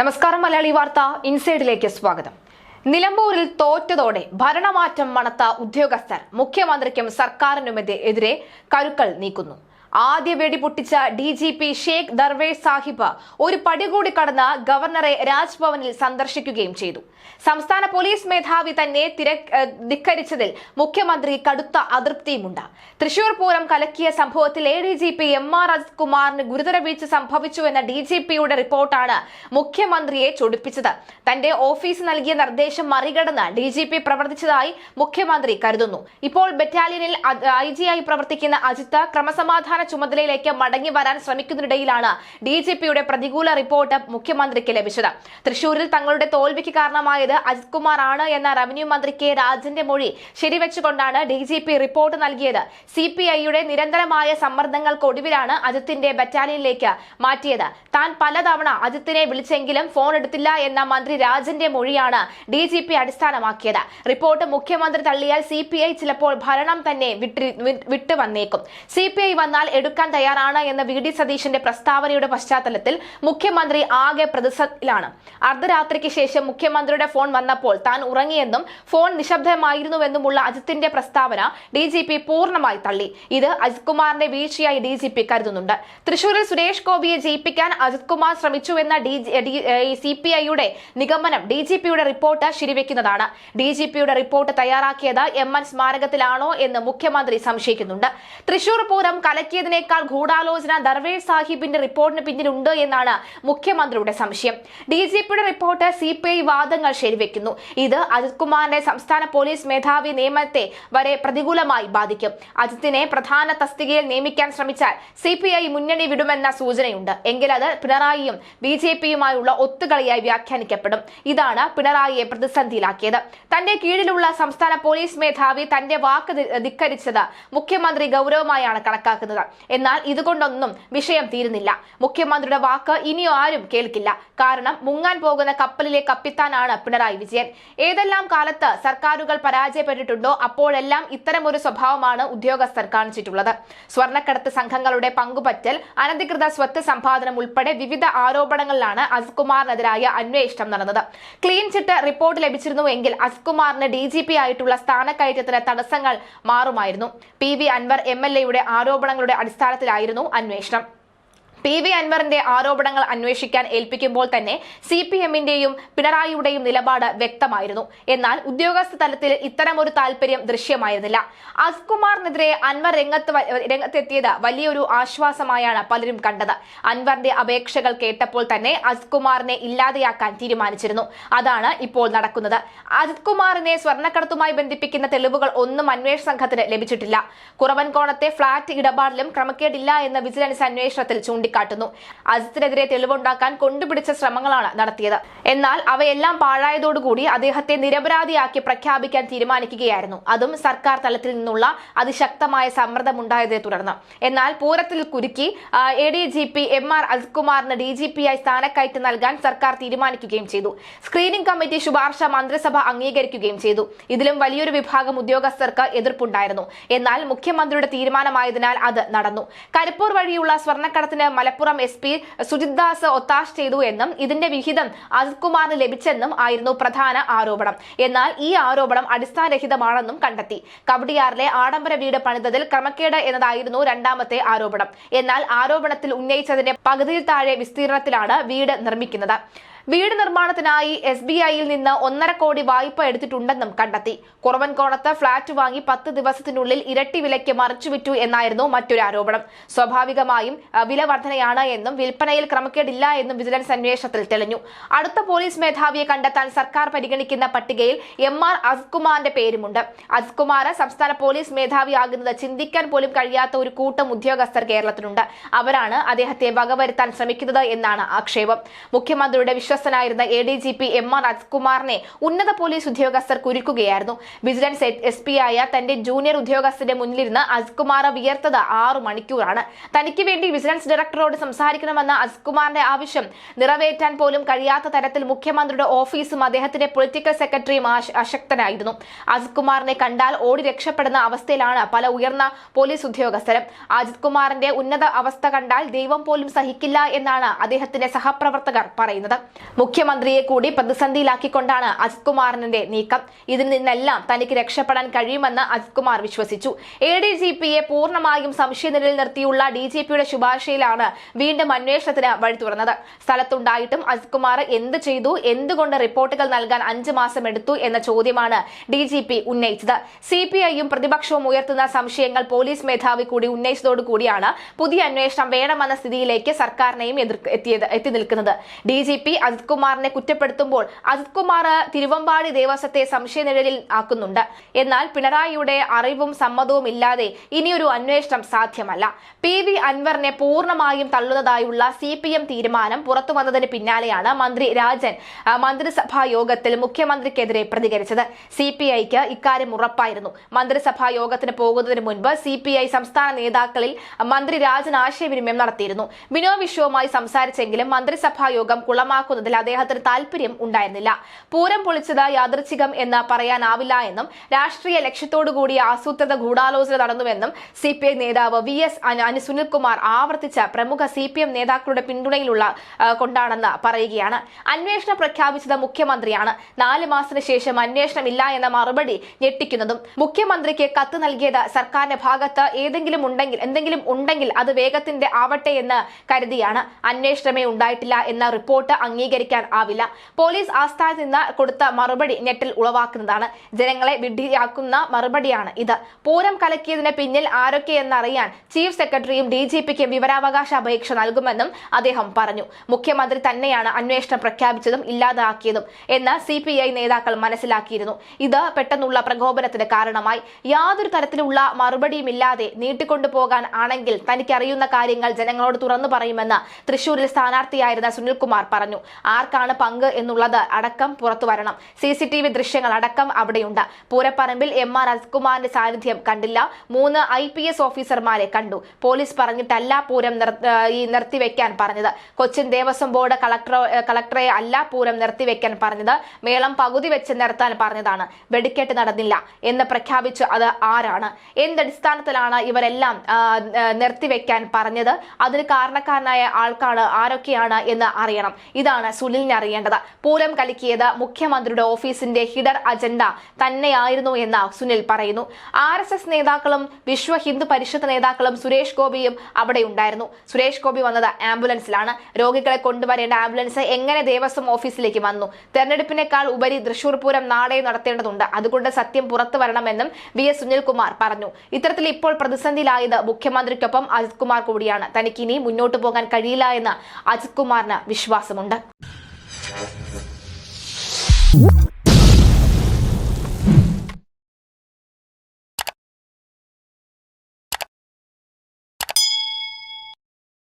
നമസ്കാരം മലയാളി വാർത്ത ഇൻസൈഡിലേക്ക് സ്വാഗതം. നിലമ്പൂരിൽ തോറ്റതോടെ ഭരണമാറ്റം മണത്ത ഉദ്യോഗസ്ഥർ മുഖ്യമന്ത്രിക്കും സർക്കാരിനുമെതിരെ കരുക്കൾ നീക്കുന്നു. ആദ്യ വെടി പൊട്ടിച്ച D G P Shaikh Darvesh Sahib ഒരു പടി കൂടി കടന്ന് ഗവർണറെ രാജ്ഭവനിൽ സന്ദർശിക്കുകയും ചെയ്തു. സംസ്ഥാന പോലീസ് മേധാവി തന്നെ ധിക്കരിച്ചതിൽ മുഖ്യമന്ത്രി കടുത്ത അതൃപ്തിയുമുണ്ട്. തൃശൂർ പൂരം കലക്കിയ സംഭവത്തിൽ A D G P M R Ajith കുമാറിന് ഗുരുതര വീഴ്ച സംഭവിച്ചുവെന്ന ഡി ജി പിയുടെ റിപ്പോർട്ടാണ് മുഖ്യമന്ത്രിയെ ചൊടിപ്പിച്ചത്. തന്റെ ഓഫീസ് നൽകിയ നിർദ്ദേശം മറികടന്ന് ഡി ജി പി പ്രവർത്തിച്ചതായി മുഖ്യമന്ത്രി കരുതുന്നു. ഇപ്പോൾ ബറ്റാലിയനിൽ ഐ ജി ആയി പ്രവർത്തിക്കുന്ന അജിത്ത് ക്രമസമാധാന ചുമതലയിലേക്ക് മടങ്ങി വരാൻ ശ്രമിക്കുന്നതിനിടയിലാണ് ഡി ജി പിയുടെ പ്രതികൂല റിപ്പോർട്ട് മുഖ്യമന്ത്രിക്ക് ലഭിച്ചത്. തൃശൂരിൽ തങ്ങളുടെ തോൽവിക്ക് കാരണമായത് അജിത് കുമാർ ആണ് എന്ന റവന്യൂ മന്ത്രി കെ രാജന്റെ മൊഴി ശരിവെച്ചുകൊണ്ടാണ് ഡി ജി പി റിപ്പോർട്ട് നൽകിയത്. സി പി ഐയുടെ നിരന്തരമായ സമ്മർദ്ദങ്ങൾക്കൊടുവിലാണ് അജിത്തിന്റെ ബറ്റാലിയനിലേക്ക് മാറ്റിയത്. താൻ പലതവണ അജിത്തിനെ വിളിച്ചെങ്കിലും ഫോൺ എടുത്തില്ല എന്ന മന്ത്രി രാജന്റെ മൊഴിയാണ് ഡി ജി പി അടിസ്ഥാനമാക്കിയത്. റിപ്പോർട്ട് മുഖ്യമന്ത്രി തള്ളിയാൽ സി പി ഐ ചിലപ്പോൾ ഭരണം തന്നെ വിട്ടു വന്നേക്കും സി പി ഐ വന്നാൽ എടുക്കാൻ തയ്യാറാണ് എന്ന വി ഡി സതീശന്റെ പ്രസ്താവനയുടെ പശ്ചാത്തലത്തിൽ മുഖ്യമന്ത്രി ആകെ പ്രതിസന്ധിയിലാണ്. അർദ്ധരാത്രിക്ക് ശേഷം മുഖ്യമന്ത്രിയുടെ ഫോൺ വന്നപ്പോൾ താൻ ഉറങ്ങിയെന്നും ഫോൺ നിശബ്ദമായിരുന്നുവെന്നുമുള്ള അജിത്തിന്റെ പ്രസ്താവന ഡി ജി പി പൂർണമായി തള്ളി. ഇത് അജിത് കുമാറിന്റെ വീഴ്ചയായി ഡി ജി പി കരുതുന്നുണ്ട്. തൃശൂരിൽ സുരേഷ് ഗോപിയെ ജയിപ്പിക്കാൻ അജിത് കുമാർ ശ്രമിച്ചുവെന്ന ഡി സി പി ഐയുടെ നിഗമനം ഡി ജി പിയുടെ റിപ്പോർട്ട് ശരിവെക്കുന്നതാണ്. ഡി ജി പിയുടെ റിപ്പോർട്ട് തയ്യാറാക്കിയത് എം എൻ സ്മാരകത്തിലാണോ എന്ന് മുഖ്യമന്ത്രി സംശയിക്കുന്നുണ്ട്. തൃശൂർ പൂരം കലക്കിയതിനേക്കാൾ ഗൂഢാലോചന ദർവേഷ് സാഹിബിന്റെ റിപ്പോർട്ടിന് പിന്നിലുണ്ട് എന്നാണ് മുഖ്യമന്ത്രിയുടെ സംശയം. ഡി ജി പിയുടെ റിപ്പോർട്ട് സി പി ഐ വാദങ്ങൾ ശരിവെക്കുന്നു. ഇത് അജിത് കുമാറിന്റെ സംസ്ഥാന പോലീസ് മേധാവി നിയമത്തെ വരെ പ്രതികൂലമായി ബാധിക്കും. അജിത്തിനെ പ്രധാന തസ്തികയിൽ നിയമിക്കാൻ ശ്രമിച്ചാൽ സി പി ഐ മുന്നണി വിടുമെന്ന സൂചനയുണ്ട്. എങ്കിൽ അത് പിണറായിയും ബി ജെ പിയുമായുള്ള ഒത്തുകളിയായി വ്യാഖ്യാനിക്കപ്പെടും. ഇതാണ് പിണറായിയെ പ്രതിസന്ധിയിലാക്കിയത്. തന്റെ കീഴിലുള്ള സംസ്ഥാന പോലീസ് മേധാവി തന്റെ വാക്ക് ധിക്കരിച്ചത് മുഖ്യമന്ത്രി ഗൗരവമായാണ് കണക്കാക്കുന്നത്. എന്നാൽ ഇതുകൊണ്ടൊന്നും വിഷയം തീരുന്നില്ല. മുഖ്യമന്ത്രിയുടെ വാക്ക് ഇനിയും ആരും കേൾക്കില്ല. കാരണം മുങ്ങാൻ പോകുന്ന കപ്പലിലെ കപ്പിത്താനാണ് പിണറായി വിജയൻ. ഏതെല്ലാം കാലത്ത് സർക്കാരുകൾ പരാജയപ്പെട്ടിട്ടുണ്ടോ അപ്പോഴെല്ലാം ഇത്തരമൊരു സ്വഭാവമാണ് ഉദ്യോഗസ്ഥർ കാണിച്ചിട്ടുള്ളത്. സ്വർണക്കടത്ത് സംഘങ്ങളുടെ പങ്കുപറ്റൽ അനധികൃത സ്വത്ത് സമ്പാദനം ഉൾപ്പെടെ വിവിധ ആരോപണങ്ങളിലാണ് അസ്കുമാറിനെതിരായ അന്വേഷണം നടന്നത്. ക്ലീൻ ചിറ്റ് റിപ്പോർട്ട് ലഭിച്ചിരുന്നു എങ്കിൽ അസ്കുമാറിന് ഡി ജി പി ആയിട്ടുള്ള സ്ഥാനക്കയറ്റത്തിന് തടസ്സങ്ങൾ മാറുമായിരുന്നു. P V Anwar M L എയുടെ ആരോപണങ്ങളുടെ അടിസ്ഥാനത്തിലായിരുന്നു അന്വേഷണം പി വി അൻവറിന്റെ ആരോപണങ്ങൾ അന്വേഷിക്കാൻ ഏൽപ്പിക്കുമ്പോൾ തന്നെ സി പി എമ്മിന്റെയും പിണറായിയുടെയും നിലപാട് വ്യക്തമായിരുന്നു. എന്നാൽ ഉദ്യോഗസ്ഥ തലത്തിൽ ഇത്തരമൊരു താല്പര്യം ദൃശ്യമായിരുന്നില്ല. അസ്കുമാറിനെതിരെ അൻവർ രംഗത്ത് രംഗത്തെത്തിയത് വലിയൊരു ആശ്വാസമായാണ് പലരും കണ്ടത്. അൻവറിന്റെ അപേക്ഷകൾ കേട്ടപ്പോൾ തന്നെ അസ്കുമാറിനെ ഇല്ലാതെയാക്കാൻ തീരുമാനിച്ചിരുന്നു. അതാണ് ഇപ്പോൾ നടക്കുന്നത്. അജിത്കുമാറിനെ സ്വർണക്കടത്തുമായി ബന്ധിപ്പിക്കുന്ന തെളിവുകൾ ഒന്നും അന്വേഷണ സംഘത്തിന് ലഭിച്ചിട്ടില്ല. കുറവൻകോണത്തെ ഫ്ളാറ്റ് ഇടപാടിലും ക്രമക്കേടില്ല എന്ന് വിജിലൻസ് അന്വേഷണത്തിൽ ചൂണ്ടിക്കാട്ടുന്നു. അജിത്തിനെതിരെ തെളിവുണ്ടാക്കാൻ കൊണ്ടുപിടിച്ച ശ്രമങ്ങളാണ് നടത്തിയത്. എന്നാൽ അവയെല്ലാം പാഴായതോടുകൂടി അദ്ദേഹത്തെ നിരപരാധിയാക്കി പ്രഖ്യാപിക്കാൻ തീരുമാനിക്കുകയായിരുന്നു. അതും സർക്കാർ തലത്തിൽ നിന്നുള്ള അതിശക്തമായ സമ്മർദ്ദമുണ്ടായതിനെ തുടർന്ന്. എന്നാൽ പൂരത്തിൽ കുരുക്കി A D G P M R അജിത്കുമാറിന് D G P ആയി സ്ഥാനക്കയറ്റം നൽകാൻ സർക്കാർ തീരുമാനിക്കുകയും ചെയ്തു. സ്ക്രീനിംഗ് കമ്മിറ്റി ശുപാർശ മന്ത്രിസഭ അംഗീകരിക്കുകയും ചെയ്തു. ഇതിലും വലിയൊരു വിഭാഗം ഉദ്യോഗസ്ഥർക്ക് എതിർപ്പുണ്ടായിരുന്നു. എന്നാൽ മുഖ്യമന്ത്രിയുടെ തീരുമാനമായതിനാൽ അത് നടന്നു. കരിപ്പൂർ വഴിയുള്ള സ്വർണക്കടത്തിന് മലപ്പുറം എസ് പി സുജിത്ദാസ് ഒത്താശ് ചെയ്തു എന്നും ഇതിന്റെ വിഹിതം അജിത് കുമാറിന് ലഭിച്ചെന്നും ആയിരുന്നു പ്രധാന ആരോപണം. എന്നാൽ ഈ ആരോപണം അടിസ്ഥാനരഹിതമാണെന്നും കണ്ടെത്തി. കവടിയാറിലെ ആഡംബര വീട് പണിതതിൽ ക്രമക്കേട് എന്നതായിരുന്നു രണ്ടാമത്തെ ആരോപണം. എന്നാൽ ആരോപണത്തിൽ ഉന്നയിച്ചതിന്റെ പകുതിയിൽ താഴെ വിസ്തീർണത്തിലാണ് വീട് നിർമ്മിക്കുന്നത്. വീട് നിർമ്മാണത്തിനായി എസ് ബി ഐയിൽ നിന്ന് ഒന്നര കോടി വായ്പ എടുത്തിട്ടുണ്ടെന്നും കണ്ടെത്തി. കുറവൻകോണത്ത് ഫ്ളാറ്റ് വാങ്ങി പത്ത് ദിവസത്തിനുള്ളിൽ ഇരട്ടി വിലയ്ക്ക് മറിച്ചുവിറ്റു എന്നായിരുന്നു മറ്റൊരു ആരോപണം. സ്വാഭാവികമായും വില വർധനയാണ് എന്നും വിൽപ്പനയിൽ ക്രമക്കേടില്ല എന്നും വിജിലൻസ് അന്വേഷണത്തിൽ തെളിഞ്ഞു. അടുത്ത പോലീസ് മേധാവിയെ കണ്ടെത്താൻ സർക്കാർ പരിഗണിക്കുന്ന പട്ടികയിൽ എം ആർ അസ്കുമാറിന്റെ പേരുമുണ്ട്. അസ്കുമാർ സംസ്ഥാന പോലീസ് മേധാവിയാകുന്നത് ചിന്തിക്കാൻ പോലും കഴിയാത്ത ഒരു കൂട്ടം ഉദ്യോഗസ്ഥർ കേരളത്തിലുണ്ട്. അവരാണ് അദ്ദേഹത്തെ വകവരുത്താൻ ശ്രമിക്കുന്നത് എന്നാണ് ആക്ഷേപം. മുഖ്യമന്ത്രിയുടെ വിശ്വസ്തനായിരുന്ന A D G P M R അജ്കുമാറിനെ ഉന്നത പോലീസ് ഉദ്യോഗസ്ഥർ കുരുക്കുകയായിരുന്നു. വിജിലൻസ് എസ് പി ആയ തന്റെ ജൂനിയർ ഉദ്യോഗസ്ഥന്റെ മുന്നിലിരുന്ന് അജ്കുമാർ വിയർത്തത് ആറു മണിക്കൂറാണ്. തനിക്ക് വേണ്ടി വിജിലൻസ് ഡയറക്ടറോട് സംസാരിക്കണമെന്ന അജ്കുമാറിന്റെ ആവശ്യം നിറവേറ്റാൻ പോലും കഴിയാത്ത തരത്തിൽ മുഖ്യമന്ത്രിയുടെ ഓഫീസും അദ്ദേഹത്തിന്റെ പൊളിറ്റിക്കൽ സെക്രട്ടറിയും അശക്തനായിരുന്നു. അജിത്കുമാറിനെ കണ്ടാൽ ഓടി രക്ഷപ്പെടുന്ന അവസ്ഥയിലാണ് പല ഉയർന്ന പോലീസ് ഉദ്യോഗസ്ഥരും. അജിത് കുമാറിന്റെ ഉന്നത അവസ്ഥ കണ്ടാൽ ദൈവം പോലും സഹിക്കില്ല എന്നാണ് അദ്ദേഹത്തിന്റെ സഹപ്രവർത്തകർ പറയുന്നത്. മുഖ്യമന്ത്രിയെ കൂടി പ്രതിസന്ധിയിലാക്കിക്കൊണ്ടാണ് അജിത് കുമാറിന്റെ നീക്കം. ഇതിൽ നിന്നെല്ലാം തനിക്ക് രക്ഷപ്പെടാൻ കഴിയുമെന്ന് അജിത് കുമാർ വിശ്വസിച്ചു. എ ഡി ജി പിയെ പൂർണമായും സംശയനിലയിൽ നിർത്തിയുള്ള ഡി ജി പിയുടെ ശുപാർശയിലാണ് വീണ്ടും അന്വേഷണത്തിന് വഴി തുറന്നത്. സ്ഥലത്തുണ്ടായിട്ടും അജിത് കുമാർ എന്ത് ചെയ്തു എന്തുകൊണ്ട് റിപ്പോർട്ടുകൾ നൽകാൻ അഞ്ചു മാസം എടുത്തു എന്ന ചോദ്യമാണ് ഡി ജി പി ഉന്നയിച്ചത്. സി പി ഐയും പ്രതിപക്ഷവും ഉയർത്തുന്ന സംശയങ്ങൾ പോലീസ് മേധാവി കൂടി ഉന്നയിച്ചതോടുകൂടിയാണ് പുതിയ അന്വേഷണം വേണമെന്ന സ്ഥിതിയിലേക്ക് സർക്കാരിനെയും എത്തി നിൽക്കുന്നത്. ഡി ജി പി അജിത് കുമാറിനെ കുറ്റപ്പെടുത്തുമ്പോൾ അജിത് കുമാർ തിരുവമ്പാടി ദേവസ്വത്തെ സംശയനിഴലിൽ ആക്കുന്നുണ്ട്. എന്നാൽ പിണറായിയുടെ അറിവും സമ്മതവും ഇല്ലാതെ ഇനിയൊരു അന്വേഷണം സാധ്യമല്ല. പി വി അൻവറിനെ പൂർണമായും തള്ളുന്നതായുള്ള സി പി എം തീരുമാനം പുറത്തു വന്നതിന് പിന്നാലെയാണ് മന്ത്രി രാജൻ മന്ത്രിസഭാ യോഗത്തിൽ മുഖ്യമന്ത്രിക്കെതിരെ പ്രതികരിച്ചത്. സി പി ഐക്ക് ഇക്കാര്യം ഉറപ്പായിരുന്നു. മന്ത്രിസഭാ യോഗത്തിന് പോകുന്നതിന് മുൻപ് സി പി ഐ സംസ്ഥാന നേതാക്കളിൽ മന്ത്രി രാജൻ ആശയവിനിമയം നടത്തിയിരുന്നു. ബിനോ വിശ്വവുമായി സംസാരിച്ചെങ്കിലും മന്ത്രിസഭാ യോഗം കുളമാക്കുന്നതിൽ അദ്ദേഹത്തിന് താല്പര്യം ഉണ്ടായിരുന്നില്ല. പൂരം പൊളിച്ചത് യാദൃച്ഛികം എന്ന് പറയാനാവില്ല എന്നും രാഷ്ട്രീയ ലക്ഷ്യത്തോടുകൂടി ആസൂത്രിത ഗൂഢാലോചന നടന്നുവെന്നും സി പി ഐ നേതാവ് വി എസ് സുനിൽകുമാർ ആവർത്തിച്ച പ്രമുഖ സി പി എം നേതാക്കളുടെ പിന്തുണയിലുള്ള കൊണ്ടാണെന്ന് പറയുകയാണ്. അന്വേഷണം പ്രഖ്യാപിച്ചത് മുഖ്യമന്ത്രിയാണ്. നാല് മാസത്തിന് ശേഷം അന്വേഷണം ഇല്ല എന്ന മറുപടി ഞെട്ടിക്കുന്നതും മുഖ്യമന്ത്രിക്ക് കത്ത് നൽകിയത് സർക്കാരിന്റെ ഭാഗത്ത് ഏതെങ്കിലും ഉണ്ടെങ്കിൽ എന്തെങ്കിലും ഉണ്ടെങ്കിൽ അത് വേഗത്തിന്റെ ആവട്ടെ എന്ന് കരുതിയാണ്. അന്വേഷണമേ ഉണ്ടായിട്ടില്ല എന്ന റിപ്പോർട്ട് അംഗീകരിക്കാൻ ആവില്ല. പോലീസ് ആസ്ഥാനത്ത് നിന്ന് കൊടുത്ത മറുപടി നെറ്റിൽ ഉളവാക്കുന്നതാണ്. ജനങ്ങളെ വിഡ്ഢിയാക്കുന്ന മറുപടിയാണ് ഇത്. പൂരം കലക്കിയതിന് പിന്നിൽ ആരൊക്കെയെന്നറിയാൻ ചീഫ് സെക്രട്ടറിയും ഡി ജി വിവരാവകാശ അപേക്ഷ നൽകുമെന്നും അദ്ദേഹം പറഞ്ഞു. മുഖ്യമന്ത്രി തന്നെയാണ് അന്വേഷണം പ്രഖ്യാപിച്ചതും ഇല്ലാതാക്കിയതും എന്ന് സി പി ഐ നേതാക്കൾ മനസ്സിലാക്കിയിരുന്നു. ഇത് പെട്ടെന്നുള്ള പ്രകോപനത്തിന് കാരണമായി. യാതൊരു തരത്തിലുള്ള മറുപടിയുമില്ലാതെ നീട്ടിക്കൊണ്ടുപോകാൻ ആണെങ്കിൽ തനിക്കറിയുന്ന കാര്യങ്ങൾ ജനങ്ങളോട് തുറന്നു പറയുമെന്ന് തൃശൂരിൽ സ്ഥാനാർത്ഥിയായിരുന്ന സുനിൽകുമാർ പറഞ്ഞു. ആർക്കാണ് പങ്ക് എന്നുള്ളത് അടക്കം പുറത്തു വരണം. സി സി ടി വി ദൃശ്യങ്ങൾ അടക്കം അവിടെയുണ്ട്. പൂരപ്പറമ്പിൽ എം ആർ അസ്കുമാറിന്റെ സാന്നിധ്യം കണ്ടില്ല. മൂന്ന് ഐ പി എസ് ഓഫീസർമാരെ കണ്ടു. പോലീസ് പറഞ്ഞിട്ടല്ല പൂരം ഈ നിർത്തിവെക്കാൻ പറഞ്ഞത്. കൊച്ചിൻ ദേവസ്വം ബോർഡ് കളക്ടർ കളക്ടറെ അല്ല പൂരം നിർത്തിവെക്കാൻ പറഞ്ഞത്. മേളം പകുതി വെച്ച് നിർത്താൻ പറഞ്ഞതാണ്. വെടിക്കെട്ട് നടന്നില്ല എന്ന് പ്രഖ്യാപിച്ചു അത് ആരാണ്? എന്തടിസ്ഥാനത്തിലാണ് ഇവരെല്ലാം നിർത്തിവെക്കാൻ പറഞ്ഞത്? അതിന് കാരണക്കാരനായ ആൾക്കാണ് ആരൊക്കെയാണ് എന്ന് അറിയണം. ഇതാണ് സുനിലിനെ അറിയേണ്ടത് പൂരം കലക്കിയത് മുഖ്യമന്ത്രിയുടെ ഓഫീസിന്റെ ഹിഡർ അജണ്ട തന്നെയായിരുന്നു എന്ന് സുനിൽ പറയുന്നു. ആർ എസ് എസ് നേതാക്കളും വിശ്വ ഹിന്ദു പരിഷത്ത് നേതാക്കളും സുരേഷ് ഗോപിയും അവിടെ ഉണ്ടായിരുന്നു. സുരേഷ് ഗോപി വന്നത് ആംബുലൻസിലാണ്. രോഗികളെ കൊണ്ടുവരേണ്ട ആംബുലൻസ് എങ്ങനെ ദേവസ്വം ഓഫീസിലേക്ക് വന്നു? തെരഞ്ഞെടുപ്പിനേക്കാൾ ഉപരി തൃശൂർ പൂരം നാളെ നടത്തേണ്ടതുണ്ട്. അതുകൊണ്ട് സത്യം പുറത്തു വരണമെന്നും വി എസ് സുനിൽകുമാർ പറഞ്ഞു. ഇത്തരത്തിൽ ഇപ്പോൾ പ്രതിസന്ധിയിലായത് മുഖ്യമന്ത്രിക്കൊപ്പം അജിത് കുമാർ കൂടിയാണ്. തനിക്ക് ഇനി മുന്നോട്ട് പോകാൻ കഴിയില്ല എന്ന് അജിത് കുമാറിന് വിശ്വാസമുണ്ട്. Whoop.